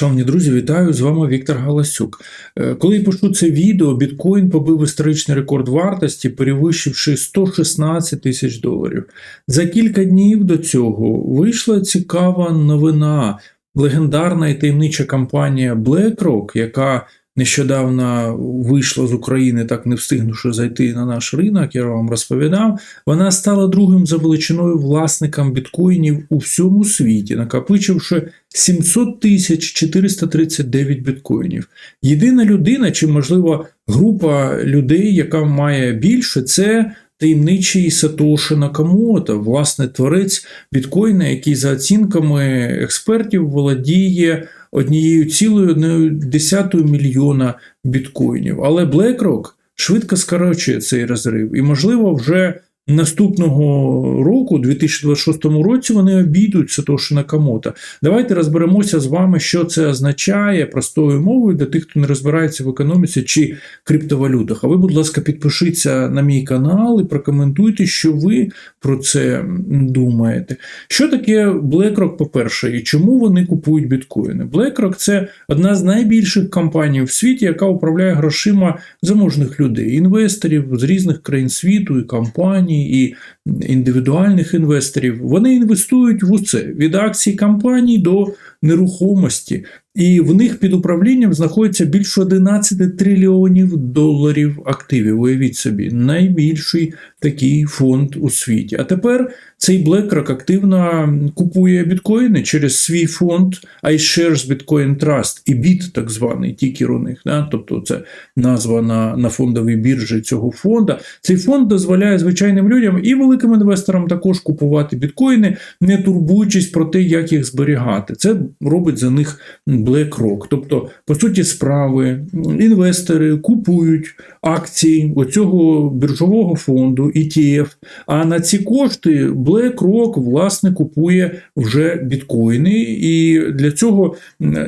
Шановні друзі, вітаю! З вами Віктор Галасюк. Е, Коли я пишу це відео, біткоін побив історичний рекорд вартості, перевищивши 116 тисяч доларів. За кілька днів до цього вийшла цікава новина. Легендарна і таємнича компанія BlackRock, яка нещодавно вийшла з України, так не встигнувши зайти на наш ринок, я вам розповідав, вона стала другим за величиною власником біткоїнів у всьому світі, накопичивши 700 тисяч 439 біткоїнів. Єдина людина, чи, можливо, група людей, яка має більше, це таємничий Сатоші Накамото, власне, творець біткоїна, який за оцінками експертів володіє однією цілою одною десятою мільйона біткоїнів. Але BlackRock швидко скорочує цей розрив, і, можливо, вже наступного року, 2026 році, вони обійдуть Сатоші Накамото. Давайте розберемося з вами, що це означає простою мовою для тих, хто не розбирається в економіці чи криптовалютах. А ви, будь ласка, підпишіться на мій канал і прокоментуйте, що ви про це думаєте. Що таке BlackRock, по-перше, і чому вони купують біткоїни? BlackRock – це одна з найбільших компаній в світі, яка управляє грошима заможних людей, інвесторів з різних країн світу і компаній, і індивідуальних інвесторів. Вони інвестують в усе від акцій компаній до нерухомості. І в них під управлінням знаходиться більше 11 трильйонів доларів активів. Уявіть собі, найбільший такий фонд у світі. А тепер цей BlackRock активно купує біткоїни через свій фонд iShares Bitcoin Trust і BIT, так званий тікер у них. Да? Тобто це назва на, на фондовій біржі цього фонду. Цей фонд дозволяє звичайним людям і великим інвесторам також купувати біткоїни, не турбуючись про те, як їх зберігати. Це робить за них BlackRock. Тобто, по суті, справи, інвестори купують акції оцього біржового фонду, ETF, а на ці кошти BlackRock, власне, купує вже біткоїни. І для цього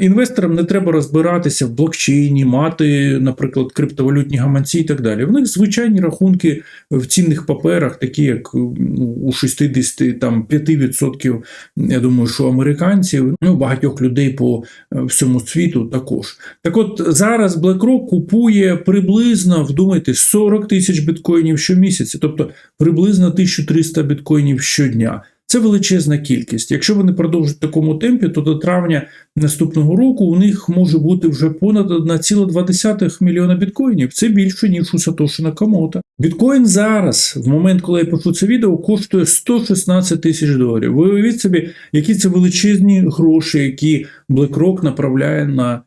інвесторам не треба розбиратися в блокчейні, мати, наприклад, криптовалютні гаманці і так далі. В них звичайні рахунки в цінних паперах, такі як у 65%, я думаю, що американців, ну багатьох людей по всьому світу також. Так от зараз BlackRock купує приблизно, вдумайте, 40 тисяч біткоїнів щомісяця, тобто приблизно 1300 біткоїнів щодня. Це величезна кількість. Якщо вони продовжать в такому темпі, то до травня наступного року у них може бути вже понад 1,2 мільйона біткоїнів. Це більше, ніж у Сатоші Накамото. Біткоін зараз, в момент, коли я пишу це відео, коштує 116 тисяч доларів. Ви уявіть собі, які це величезні гроші, які BlackRock направляє на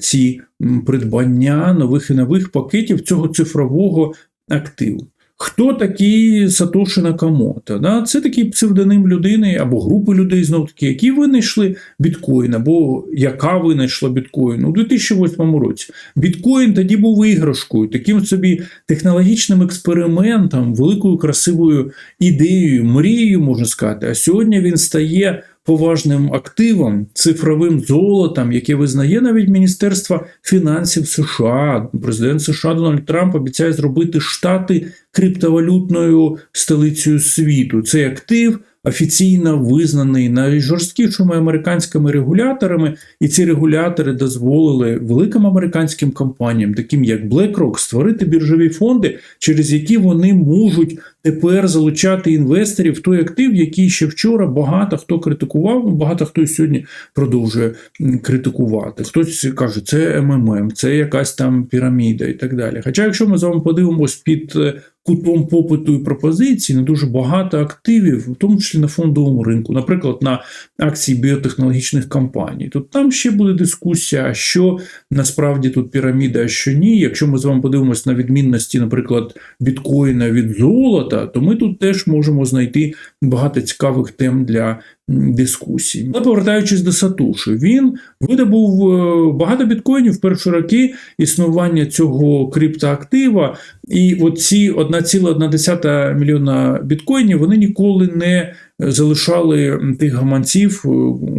ці придбання нових і нових пакетів цього цифрового активу. Хто такий Сатоші Накамото? Да? Це такий псевдоним людини або групи людей, знов таки, які винайшли біткоін, або яка винайшла біткоін у 2008 році. Біткоін тоді був іграшкою, таким собі технологічним експериментом, великою красивою ідеєю, мрією, можна сказати. А сьогодні він стає поважним активом, цифровим золотом, яке визнає навіть Міністерство фінансів США. Президент США Дональд Трамп обіцяє зробити штати криптовалютною столицею світу. Цей актив. Офіційно визнаний найжорсткішими американськими регуляторами, і ці регулятори дозволили великим американським компаніям, таким як BlackRock, створити біржові фонди, через які вони можуть тепер залучати інвесторів в той актив, який ще вчора багато хто критикував, багато хто сьогодні продовжує критикувати. Хтось каже, це МММ, це якась там піраміда і так далі. Хоча, якщо ми з вами подивимось під кутом попиту і пропозиції, не дуже багато активів, в тому числі на фондовому ринку, наприклад, на акції біотехнологічних компаній. Тут там ще буде дискусія, що насправді тут піраміда, а що ні. Якщо ми з вами подивимося на відмінності, наприклад, біткоїна від золота, то ми тут теж можемо знайти багато цікавих тем для дискусій. Але повертаючись до Сатуші, він видобув багато біткоїнів в перші роки існування цього криптоактива, і оці 1,1 мільйона біткоїнів вони ніколи не залишали тих гаманців,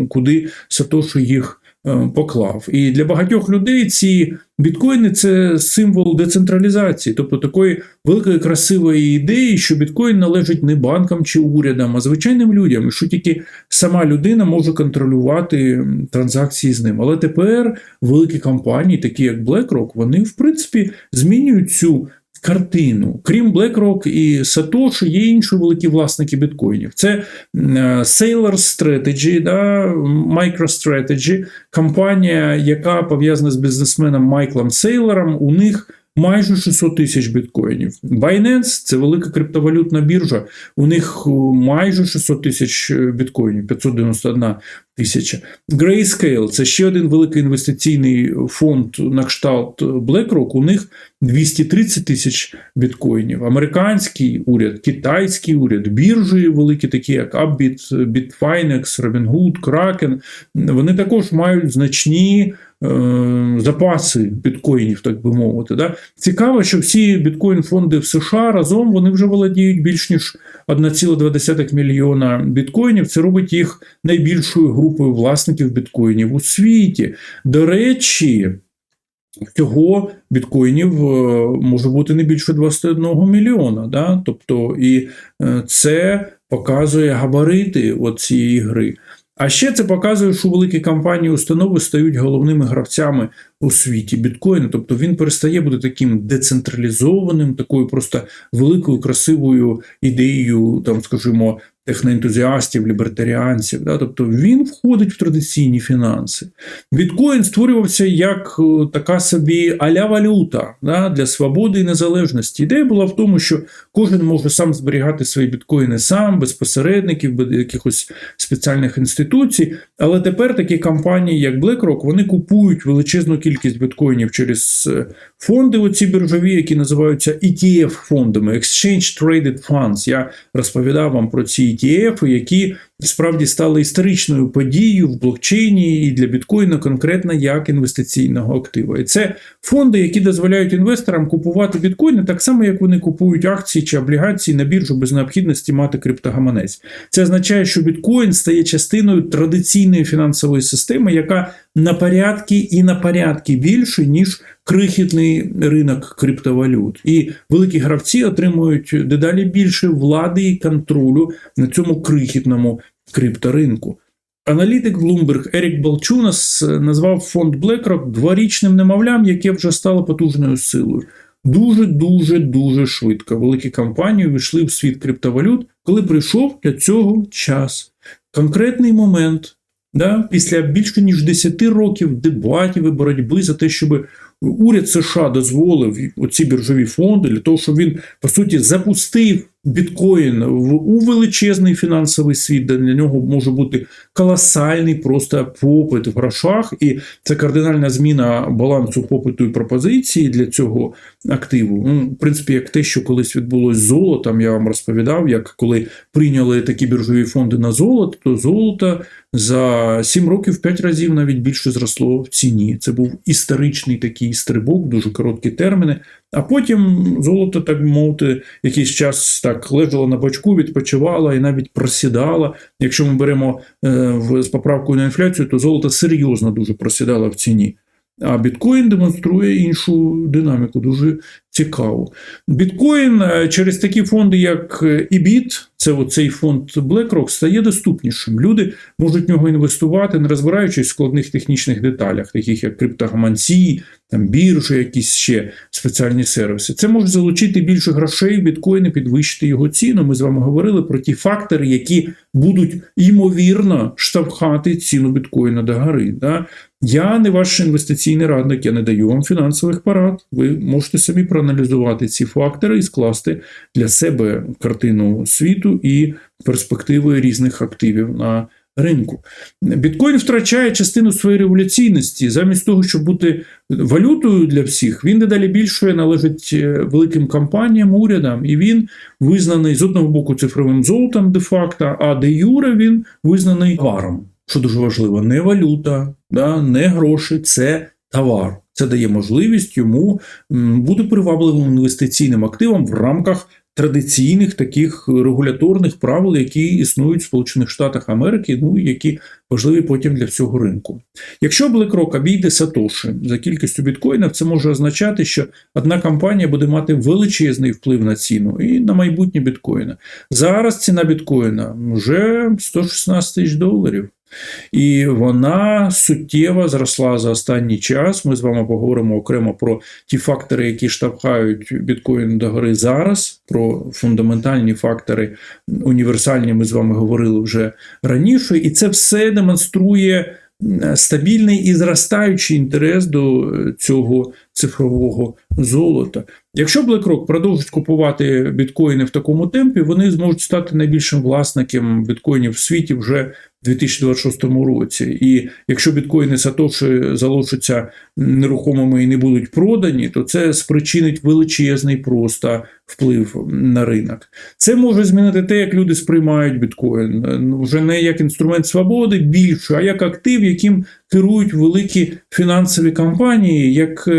куди Сатоші їх е, поклав. І для багатьох людей ці біткоїни це символ децентралізації, тобто такої великої красивої ідеї, що біткоін належить не банкам чи урядам, а звичайним людям, що тільки сама людина може контролювати транзакції з ним. Але тепер великі компанії, такі як BlackRock, вони в принципі змінюють цю. Картину, крім BlackRock і Satoshi, є інші великі власники біткоїнів. Це Sailor Strategy, да, MicroStrategy, компанія, яка пов'язана з бізнесменом Майклом Сейлором. У них майже 600 тисяч біткоїнів. Binance – це велика криптовалютна біржа. У них е, майже 600 тисяч біткоїнів, 591 тисяча. Grayscale – це ще один великий інвестиційний фонд на кшталт BlackRock. У них 230 тисяч біткоїнів. Американський уряд, китайський уряд, біржі великі, такі як Upbit, Bitfinex, Robinhood, Kraken. Вони також мають значні. Е, Запаси біткоїнів, так би мовити. Да? Цікаво, що всі біткоін-фонди в США разом вони вже володіють більш ніж 1,2 мільйона біткоїнів. Це робить їх найбільшою групою власників біткоїнів у світі. До речі, всього біткоїнів е, може бути не більше 21 мільйона. Да? Тобто, і е, це показує габарити цієї гри. А ще це показує, що великі компанії установи стають головними гравцями у світі біткоїну. Тобто він перестає бути таким децентралізованим, такою просто великою красивою ідеєю, там, скажімо, техноентузіастів, лібертаріанців. Да? Тобто він входить в традиційні фінанси. Біткоін створювався як е, така собі аля валюта да? для свободи і незалежності. Ідея була в тому, що кожен може сам зберігати свої біткоїни сам, без посередників, без якихось спеціальних інституцій. Але тепер такі компанії, як BlackRock, вони купують величезну кількість біткоїнів через е, фонди, оці біржові, які називаються ETF-фондами, Exchange Traded Funds. Я розповідав вам про ці ETF, які справді стали історичною подією в блокчейні і для біткоїна конкретно як інвестиційного активу. І це фонди, які дозволяють інвесторам купувати біткоїни так само, як вони купують акції чи облігації на біржу без необхідності мати криптогаманець. Це означає, що біткоін стає частиною традиційної фінансової системи, яка на порядки і на порядки більше, ніж крихітний ринок криптовалют. І великі гравці отримують дедалі більше влади і контролю на цьому крихітному крипторинку. Аналітик Bloomberg Ерік Балчунас назвав фонд BlackRock дворічним немовлям, яке вже стало потужною силою. Дуже дуже дуже швидко великі компанії увійшли в світ криптовалют, коли прийшов для цього час. Конкретний момент, да, після більше ніж 10 років дебатів і боротьби за те, щоб уряд США дозволив оці біржові фонди для того, щоб він по суті запустив біткоін у величезний фінансовий світ, де для нього може бути колосальний просто попит в грошах, і це кардинальна зміна балансу попиту і пропозиції для цього активу. Ну, в принципі, як те, що колись відбулось з золотом, я вам розповідав, як коли прийняли такі біржові фонди на золото, то золото за 7 років 5 разів навіть більше зросло в ціні. Це був історичний такий стрибок, дуже короткі терміни. А потім золото, так би мовити, якийсь час так лежало на бачку, відпочивало і навіть просідало. Якщо ми беремо е, з поправкою на інфляцію, то золото серйозно дуже просідало в ціні. А біткоін демонструє іншу динаміку, дуже цікаву. Біткоін е, через такі фонди, як EBIT, це цей фонд BlackRock, стає доступнішим. Люди можуть в нього інвестувати, не розбираючись в складних технічних деталях, таких як криптогаманці, там біржі, якісь ще спеціальні сервіси. Це може залучити більше грошей і підвищити його ціну. Ми з вами говорили про ті фактори, які будуть ймовірно штовхати ціну біткоїна до гори. Да? Я не ваш інвестиційний радник, я не даю вам фінансових порад. Ви можете самі проаналізувати ці фактори і скласти для себе картину світу і перспективи різних активів на ринку. Біткоін втрачає частину своєї революційності, замість того, щоб бути валютою для всіх, він дедалі більше належить е, великим компаніям, урядам, і він визнаний з одного боку цифровим золотом де-факто, а де юре він визнаний товаром. Що дуже важливо, не валюта, да, не гроші, це товар. Це дає можливість йому бути привабливим інвестиційним активом в рамках традиційних таких регуляторних правил, які існують в Сполучених Штатах Америки, ну які важливі потім для всього ринку. Якщо BlackRock обійде Сатоші за кількістю біткоїнів, це може означати, що одна компанія буде мати величезний вплив на ціну і на майбутнє біткоїна. Зараз ціна біткоїна вже 116 тисяч доларів. І вона суттєво зросла за останній час. Ми з вами поговоримо окремо про ті фактори, які штовхають біткоін до гори зараз, про фундаментальні фактори універсальні. Ми з вами говорили вже раніше, і це все демонструє стабільний і зростаючий інтерес до цього цифрового золота. Якщо BlackRock продовжить купувати біткоїни в такому темпі, вони зможуть стати найбільшим власником біткоїнів в світі вже в 2026 році. І якщо біткоїни Сатоші залишаться нерухомими і не будуть продані, то це спричинить величезний просто вплив на ринок. Це може змінити те, як люди сприймають біткоін вже не як інструмент свободи більше, а як актив, яким керують великі фінансові компанії, як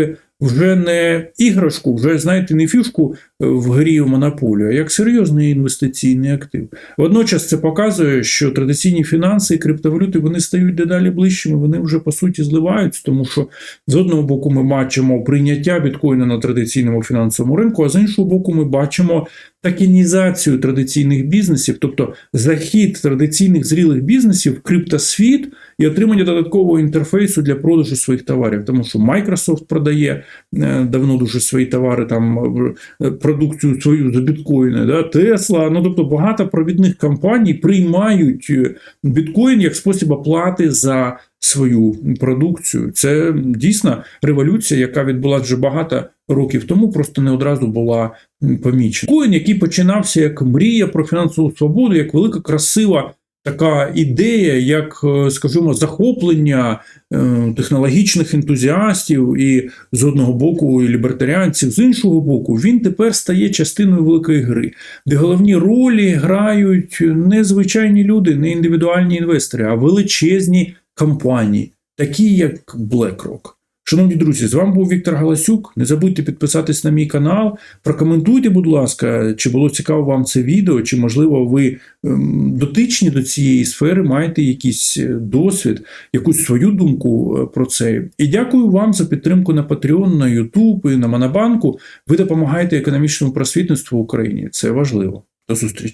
вже не іграшку, вже знаєте, не фішку в грі в монополію, а як серйозний інвестиційний актив. Водночас це показує, що традиційні фінанси і криптовалюти вони стають дедалі ближчими, вони вже по суті зливаються, тому що з одного боку ми бачимо прийняття біткоїна на традиційному фінансовому ринку, а з іншого боку, ми бачимо такінізацію традиційних бізнесів, тобто захід традиційних зрілих бізнесів в криптосвіт і отримання додаткового інтерфейсу для продажу своїх товарів, тому що Microsoft продає е, давно дуже свої товари, там е, продукцію свою за біткоїни, да, Тесла. Ну тобто багато провідних компаній приймають е, біткоін як спосіб оплати за свою продукцію. Це дійсно революція, яка відбулася вже багато років тому, просто не одразу була помічена. Біткоін, який починався як мрія про фінансову свободу, як велика красива. Така ідея, як, скажімо, захоплення е, технологічних ентузіастів і з одного боку і лібертаріанців, з іншого боку, він тепер стає частиною великої гри, де головні ролі грають не звичайні люди, не індивідуальні інвестори, а величезні компанії, такі як BlackRock. Шановні друзі, з вами був Віктор Галасюк. Не забудьте підписатись на мій канал. Прокоментуйте, будь ласка, чи було цікаво вам це відео, чи, можливо, ви ем, дотичні до цієї сфери, маєте якийсь е, досвід, якусь свою думку е, про це. І дякую вам за підтримку на Patreon, на YouTube і на Монобанку. Ви допомагаєте економічному просвітництву в Україні. Це важливо. До зустрічі.